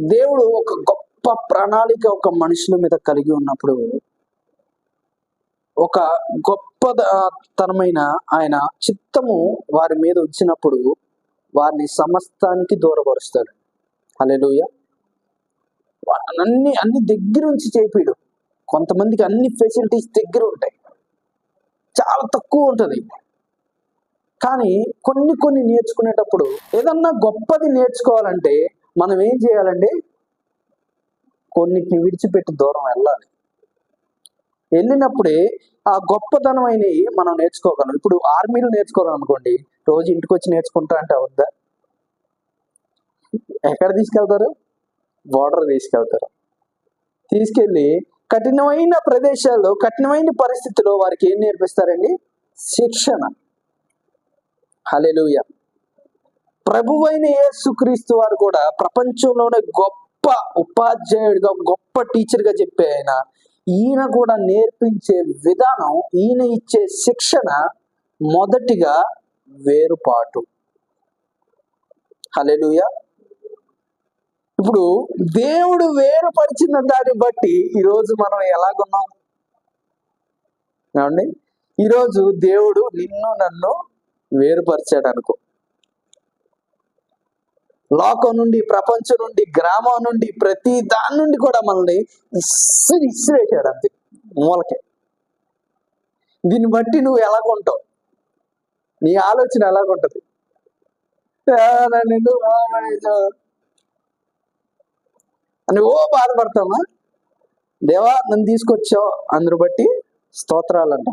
దేవుడు ఒక గొప్ప ప్రణాళిక ఒక మనుషుల మీద కలిగి ఉన్నప్పుడు ఒక గొప్ప తనమైన ఆయన చిత్తము వారి మీద వచ్చినప్పుడు వారిని సమస్తానికి దూరపరుస్తాడు. అలెలుయ అన్ని అన్ని దగ్గర నుంచి చేపిడు. కొంతమందికి అన్ని ఫెసిలిటీస్ దగ్గర ఉంటాయి. చాలా తక్కువ ఉంటుంది. కానీ కొన్ని కొన్ని నేర్చుకునేటప్పుడు ఏదన్నా గొప్పది నేర్చుకోవాలంటే మనం ఏం చేయాలండి? కొన్నిటిని విడిచిపెట్టి దూరం వెళ్ళాలి. వెళ్ళినప్పుడే ఆ గొప్పతనం అయినవి మనం నేర్చుకోగలం. ఇప్పుడు ఆర్మీలో నేర్చుకోగలం అనుకోండి. రోజు ఇంటికి వచ్చి నేర్చుకుంటా అంటే అవుద్దా? ఎక్కడ తీసుకెళ్తారు? బోర్డర్ తీసుకెళ్తారు. తీసుకెళ్ళి కఠినమైన ప్రదేశాల్లో కఠినమైన పరిస్థితుల్లో వారికి ఏం నేర్పిస్తారండి? శిక్షణ. హలెలుయ ప్రభువైన యేసుక్రీస్తు వారు కూడా ప్రపంచంలోనే గొప్ప ఉపాధ్యాయుడిగా గొప్ప టీచర్గా చెప్పే ఆయన ఈయన కూడా నేర్పించే విధానం ఈయన ఇచ్చే శిక్షణ మొదటిగా వేరుపాటు. హలెలుయ ఇప్పుడు దేవుడు వేరుపరిచిన దాన్ని బట్టి ఈరోజు మనం ఎలాగున్నాం? ఏమండి? ఈరోజు దేవుడు నిన్ను నన్ను వేరుపరిచాడు అనుకో లోకం నుండి ప్రపంచం నుండి గ్రామం నుండి ప్రతి దాని నుండి కూడా మనల్ని ఇస్సిరి ఇసిరేసాడు అంతే. మూలకే. దీన్ని బట్టి నువ్వు ఎలాగుంటావు? నీ ఆలోచన ఎలాగుంటది? ఆ, అని ఓ బాధపడతామా దేవా నన్ను తీసుకొచ్చావు. అందరు బట్టి స్తోత్రాలు అంట